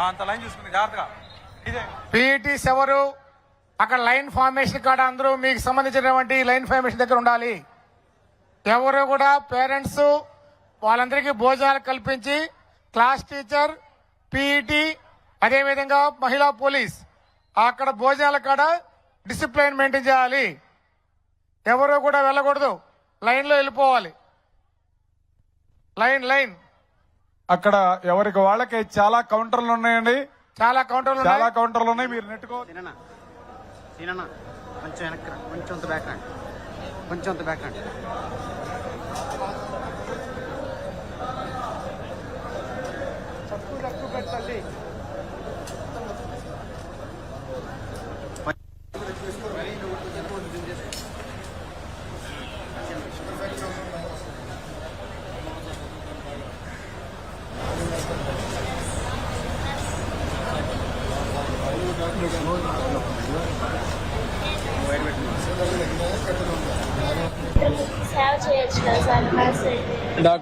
ఆ, అంత లైన్ చూసుకుని జాగ్రత్తగా. ఇదే. పీఈటీస్ ఎవరు అక్కడ లైన్ ఫార్మేషన్ కాడ అందరూ మీకు సంబంధించినటువంటి లైన్ ఫార్మేషన్ దగ్గర ఉండాలి. ఎవరు కూడా పేరెంట్స్ వాళ్ళందరికీ భోజనాలు కల్పించి క్లాస్ టీచర్ పీఈటీ అదేవిధంగా మహిళా పోలీస్ అక్కడ భోజనాల కాడ డిసిప్లైన్ మెయింటైన్ చేయాలి. ఎవరు కూడా వెళ్ళకూడదు. లైన్లో వెళ్ళిపోవాలి. Line line. అక్కడ ఎవరికి వాళ్ళకి చాలా కౌంటర్లు ఉన్నాయండి. చాలా కౌంటర్లు చాలా. కౌంటర్లు ఉన్నాయి. మీరు నెట్టుకో సీనన్న సీనన్న కొంచెం వెనక్కి. కొంచెం బ్యాక్ రండి కొంచెం అంత బ్యాక్ రండి సేవ చేయొచ్చు కదా సార్ నర్స్ అయితే డాక్టర్ అయితే డాక్టర్ అయితే చేయొచ్చు కాకపోతే మన చదువుని బట్టి మనం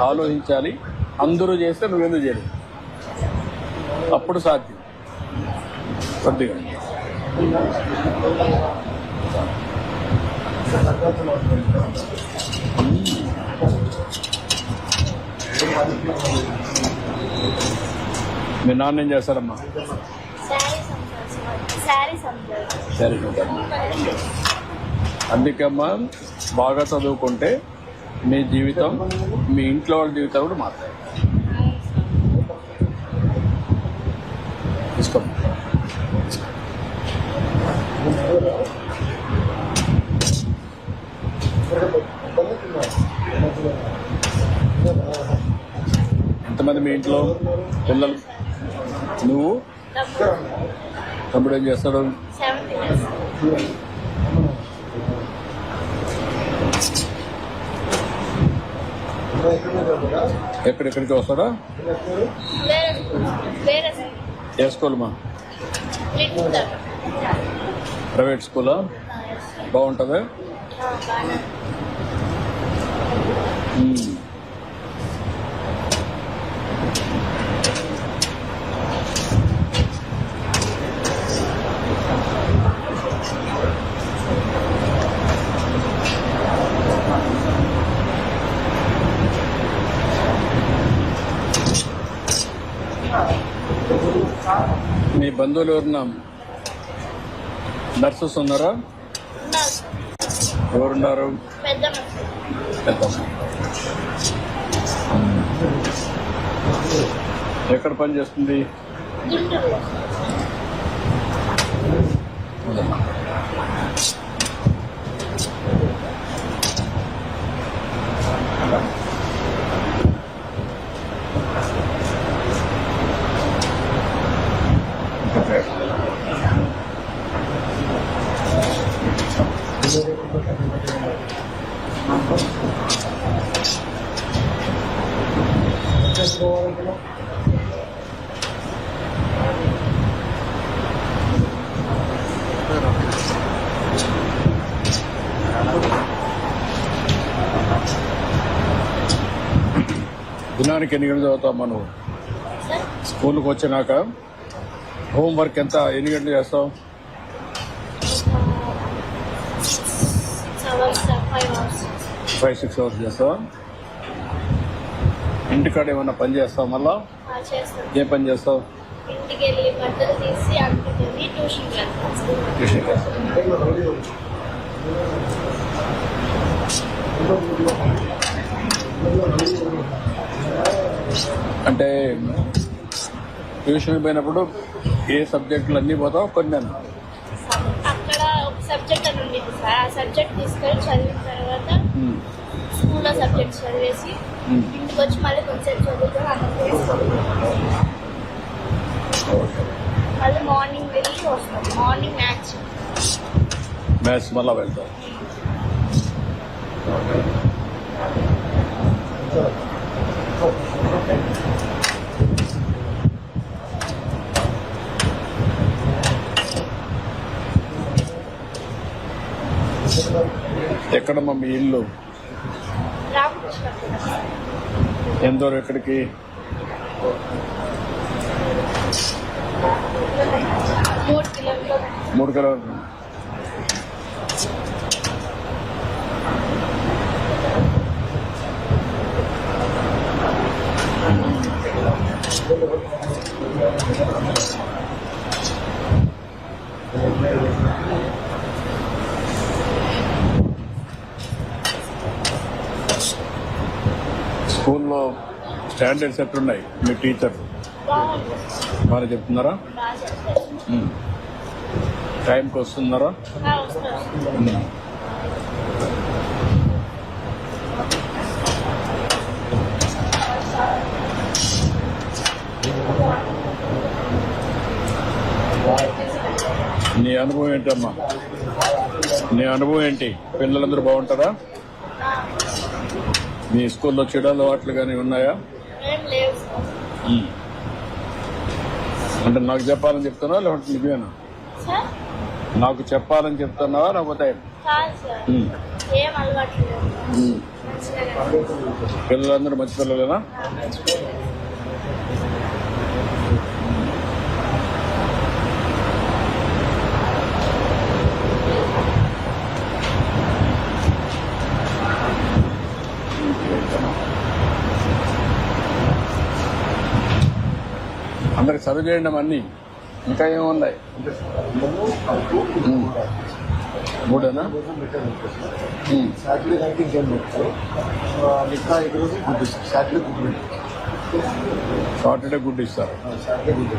ఆలోచించాలి అందరూ చేస్తే నువ్వెందుకు చేయలేదు అప్పుడు సాధ్యం. కొద్దిగా. మీ నాన్న ఏం చేస్తారమ్మా? సరే అందుకమ్మా బాగా చదువుకుంటే మీ జీవితం మీ ఇంట్లో వాళ్ళ జీవితం కూడా మారుతాయి. తీసుకో. ఎంతమంది మీ ఇంట్లో పిల్లలు? నువ్వు? తమ్ముడు ఏం చేస్తాడు? సెవెంత్ క్లాస్ ఎక్కడెక్కడికి వస్తాడా? ఏ స్కూల్ మా ప్రైవేట్ స్కూలా? బాగుంటుందా? మీ బంధువులు ఎవరున్నా నర్సెస్ ఉన్నారా? ఎవరున్నారు? ఎక్కడ పని చేస్తుంది? దినానికి ఎన్ని గంటలు చదువుతావు మనం స్కూల్కి వచ్చినాక హోంవర్క్ ఎంత? ఎన్ని గంటలు సార్ ఫైవ్ సిక్స్ అవర్స్ చేస్తావా? ఇంటికాడ ఏమన్నా పని చేస్తావు మళ్ళా? ఏ పని చేస్తావు? బట్టలు తీసి అంటుకొని ట్యూషన్కి వెళ్తాను స్కూల్ ట్యూషన్ చేస్తావు అంటే ట్యూషన్ పోయినప్పుడు ఏ సబ్జెక్టులు అన్నీ పోతావు కొన్ని అన్నా. అక్కడ ఒక సబ్జెక్ట్ అని ఉండేది సార్. ఆ సబ్జెక్ట్ తీసుకొని చదివిన తర్వాత మ్మ్. స్కూల్లో సబ్జెక్ట్ చదివేసి మ్మ్. ఇంటికి వచ్చి మళ్ళీ కొంచెం చదువుకొని మళ్ళీ మార్నింగ్ వెళ్ళి వస్తాం. మార్నింగ్ మ్యాచ్ మ్యాచ్ మళ్ళా వెళ్తాం ఎక్కడమ్మా మీ ఇల్లు? రామకృష్ణ ఎంత ఎక్కడికి మూడు కిలోమీటర్లు మూడు కిలోమీటర్లు స్కూల్లో స్టాండర్డ్స్ ఎట్లున్నాయి? మీ టీచర్ బాగా చెప్తున్నారా. టైంకి వస్తున్నారా. నీ అనుభవం ఏంటమ్మా? నీ అనుభవం ఏంటి? పిల్లలందరూ బాగుంటారా? మీ స్కూల్లో చెడు అలవాట్లు కానీ ఉన్నాయా. అంటే నాకు చెప్పాలని చెప్తున్నావా లేకపోతే నిజమేనా సార్? నాకు చెప్పాలని చెప్తున్నావా లేకపోతే? పిల్లలందరూ మంచి పిల్లలేనా? అందరికి చదువు చేయండి అన్ని ఇంకా ఏమున్నాయి. మూడేనా. సాటర్డే నైట్ ఇంకేం పెట్టారు మిగతా ఐదు రోజులు good Saturday good Saturday good ఇస్తారు సాటర్డే గుడ్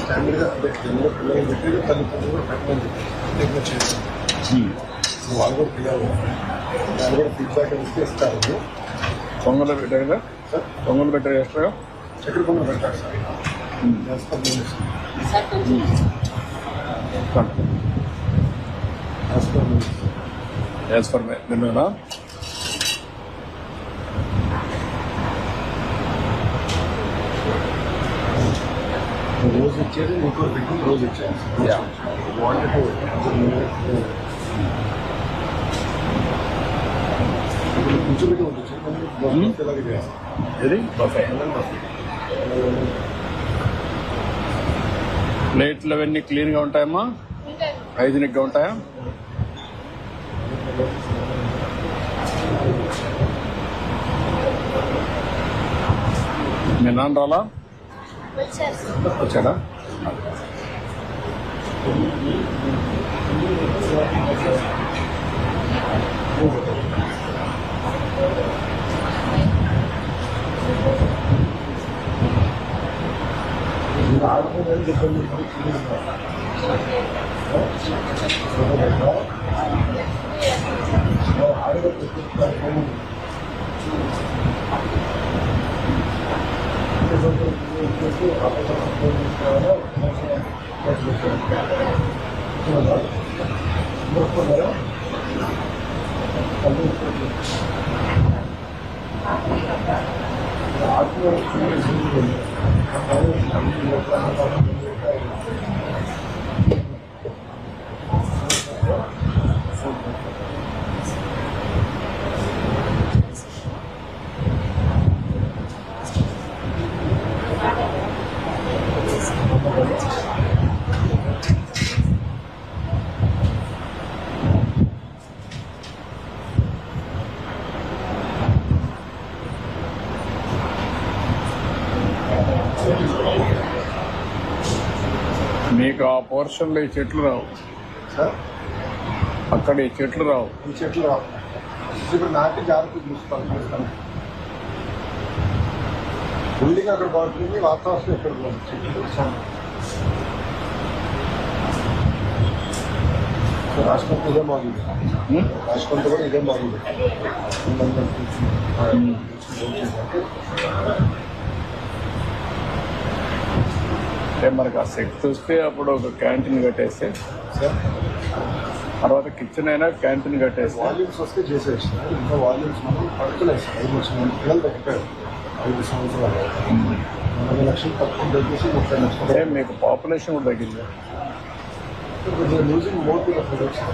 స్టాండర్డ్గా పిల్లలు పెట్టి తల్లిదండ్రులు కూడా పెట్టమని చెప్పి. వాళ్ళు కూడా పిల్లలు వాళ్ళు కూడా ఫీడ్బ్యాక్ ఇస్తే ఇస్తారు పొంగలు పెట్టారుగా సార్? పొంగలు పెట్టారు ఎక్స్ట్రాగా చక్కెర పొంగల్ పెట్టారు సార్. యాజ్ ఫర్ నిన్న రోజు ఇచ్చేది మీకు Hmm? ప్లేట్లు అవన్నీ క్లీన్గా ఉంటాయమ్మా? హైజీనిక్గా ఉంటాయా? మీ నాన్న రాలా? వచ్చాడా? Thank you. 이거 안 보면 이제 별로 별로 기분이 나. 어? 저거 될까? 어, 아래가 또 일단 너무. 그래서 그, 그, 그, 앞에서 갖고 있는 거는 그냥 그냥 가지고 그러나? 뭐, 그러나요? 아니, ఆ పోర్షన్ లో ఈ చెట్లు రావు. సార్? అక్కడ ఈ చెట్లు రావు. ఈ చెట్లు రావు. ఇప్పుడు నాటి జాగ్రత్త చూసుకోవాలి బిల్డింగ్ అక్కడ బాగుంటుంది వాతావరణం ఇక్కడ బాగుంటుంది రాష్ట్రంతో ఇదే బాగుంది ఉం? రాష్ట్రంతో కూడా ఇదే బాగుంది అంటే మనకు ఆ శక్తి వస్తే అప్పుడు ఒక క్యాంటీన్ కట్టేస్తే సార్. తర్వాత కిచెన్ అయినా క్యాంటీన్ కట్టేస్తే. వాల్యూమ్స్ వస్తే చేసేసిన ఇంకా వాల్యూమ్స్ మనం పడుతున్నాయి సార్. ఐదు లక్షల మంది పిల్లలు తగ్గిపోయారు. ఐదు సంవత్సరాలు. నలభై లక్షలు తక్కువ తగ్గేసి ముప్పై అంటే లక్షలు మీకు పాపులేషన్ కూడా తగ్గింది. లూజింగ్ మోర్ టు ప్రొడక్ట్స్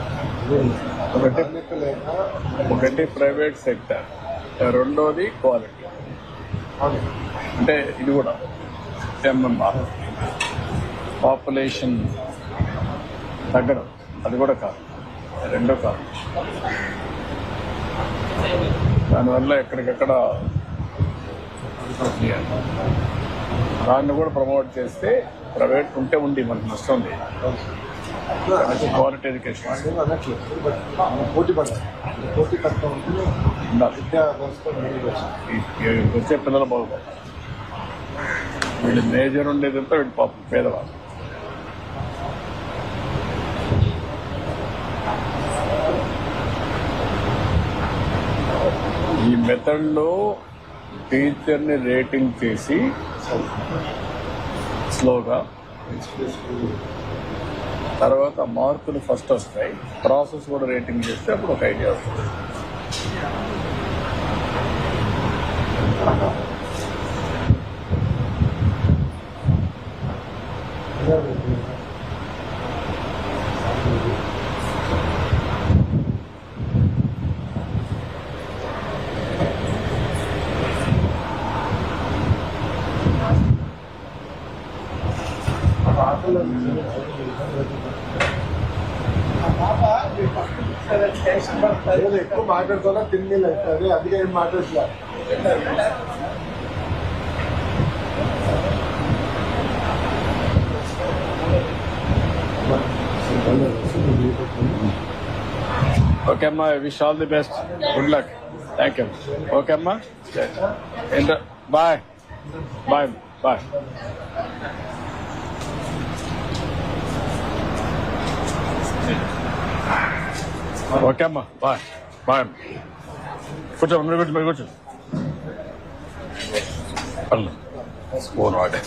ఒకటి ఒకటి ప్రైవేట్ సెక్టర్ రెండోది క్వాలిటీ అంటే ఇది కూడా. ఎంఎంఆర్ పాపులేషన్ తగ్గడం. అది కూడా కాదు. రెండో కాదు. దానివల్ల ఎక్కడికక్కడ దాన్ని కూడా ప్రమోట్ చేస్తే ప్రైవేట్ ఉంటే ఉంది మనకు నష్టం లేదు. Quality education. వచ్చే పిల్లలు బాగుపడతారు. వీళ్ళు మేజర్ ఉండేదంతా వీళ్ళు పాపం పేదవాళ్ళు. ఈ మెథడ్లో టీచర్ని రేటింగ్ చేసి స్లోగా తర్వాత మార్కులు ఫస్ట్ వస్తాయి. ప్రాసెస్ కూడా రేటింగ్ చేస్తే అప్పుడు ఒక ఐడియా వస్తుంది. ఏదో ఎక్కువ మాట్లాడుతున్నా తిండి అవుతుంది అందుకే ఏం మాట్లాడట్లా ఓకే అమ్మా wish all the best good luck thank you okay అమ్మా బాయ్ బాయ్ బాయ్ ఓకే అమ్మా బాయ్. బాయ్ కూర్చో మీరు కూర్చో మీరు కూర్చో. పర్లేదు. ఫోన్ వాడే.